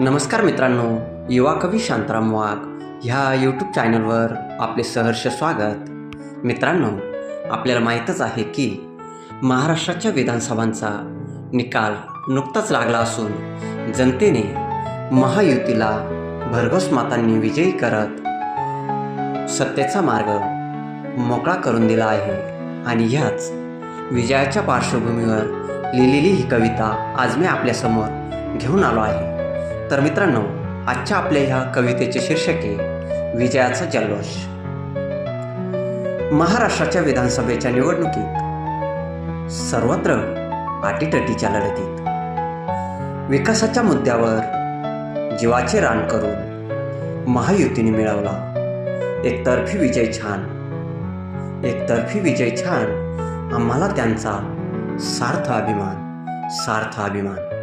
नमस्कार मित्रांनो युवा कवी शांताराम वाघ ह्या यूट्यूब चॅनलवर आपले सहर्ष स्वागत. मित्रांनो आपल्याला माहीतच आहे की महाराष्ट्राच्या विधानसभांचा निकाल नुकताच लागला असून जनतेने महायुतीला भरघोस मातांनी विजयी करत सत्तेचा मार्ग मोकळा करून दिला आहे आणि ह्याच विजयाच्या पार्श्वभूमीवर लिहिलेली ही कविता आज मी आपल्यासमोर घेऊन आलो आहे. तर मित्रांनो आजच्या आपल्या ह्या कवितेचे शीर्षक आहे विजयाचा जल्लोष. महाराष्ट्राच्या विधानसभेच्या निवडणुकीत सर्वत्र आटीटटीच्या लढतीत. विकासाच्या मुद्द्यावर जीवाचे रान करून महायुतीने मिळवला. एकतर्फी विजय छान. एकतर्फी विजय छान आम्हाला त्यांचा सार्थ अभिमान सार्थ अभिमान.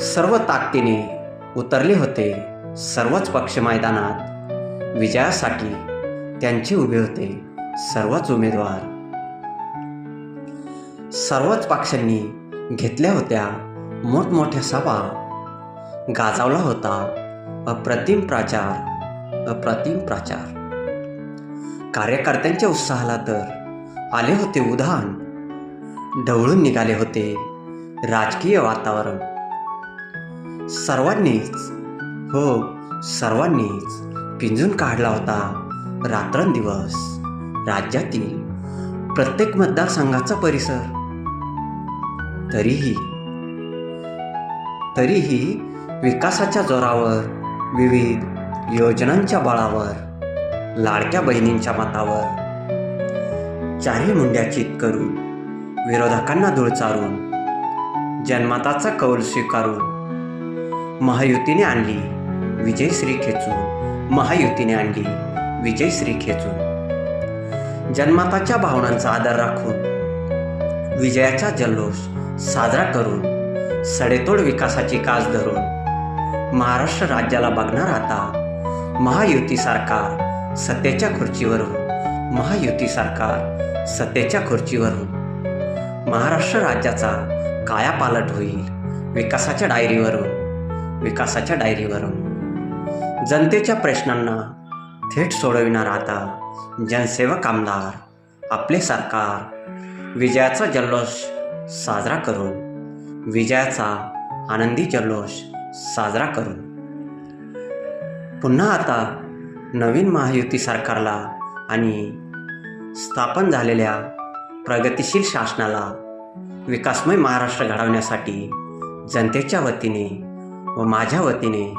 सर्व ताकदीने उतरले होते. सर्वच पक्ष मैदानात विजयासाठी त्यांचे उभे होते. सर्वच उमेदवार सर्वच पक्षांनी घेतल्या होत्या. मोठमोठ्या सभा गाजावला होता. अप्रतिम प्रचार अप्रतिम प्रचार. कार्यकर्त्यांच्या उत्साहाला तर आले होते उधाण. ढवळून निघाले होते. राजकीय वातावरण सर्वांनीच. हो सर्वांनीच पिंजून काढला होता रात्रंदिवस. राज्यातील प्रत्येक मतदारसंघाचा परिसर. तरीही तरीही विकासाच्या जोरावर विविध योजनांच्या बळावर लाडक्या बहिणींच्या मतावर चारही मुंड्या चित करून विरोधकांना धूळ चारून जनमताचा कौल स्वीकारून महायुतीने आणली. विजयश्री खेचून. महायुतीने आणली. विजयश्री खेचून. जन्माताच्या भावनांचा आदर राखून. विजयाचा जल्लोष साजरा करून. सडेतोड विकासाची कास धरून. महाराष्ट्र राज्याला बघणार आता महायुती सरकार सत्तेच्या खुर्चीवरून. महायुती सरकार सत्तेच्या खुर्चीवरून. महाराष्ट्र राज्याचा कायापालट होईल. विकासाच्या डायरीवरून. विकासाच्या डायरीवरून. जनतेच्या प्रश्नांना थेट सोडविणार आता जनसेवक आमदार आपले सरकार. विजयाचा जल्लोष साजरा करून विजयाचा आनंदी जल्लोष साजरा करून. पुन्हा आता नवीन महायुती सरकारला आणि स्थापन झालेल्या प्रगतिशील शासनाला विकासमय महाराष्ट्र घडवण्यासाठी जनतेच्या वतीने व माझ्या वतीने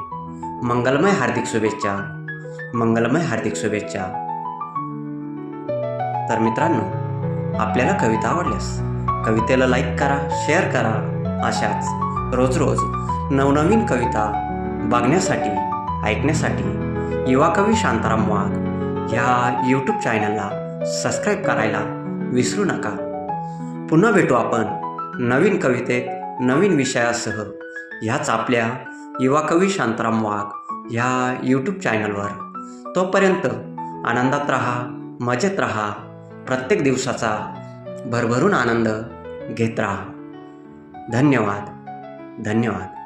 मंगलमय हार्दिक शुभेच्छा मंगलमय हार्दिक शुभेच्छा. तर मित्रांनो आपल्याला कविता आवडल्यास कवितेला लाईक करा शेअर करा. अशाच रोज रोज नवनवीन कविता बघण्यासाठी ऐकण्यासाठी युवा कवी शांताराम वाघ ह्या यूट्यूब चॅनलला सबस्क्राईब करायला विसरू नका. पुन्हा भेटू आपण नवीन कवितेत नवीन विषयासह. ह्याच आपल्या युवा कवी शांताराम वाघ ह्या यूट्यूब चॅनलवर तोपर्यंत आनंदात राहा मजेत राहा प्रत्येक दिवसाचा भरभरून आनंद घेत राहा. धन्यवाद. धन्यवाद.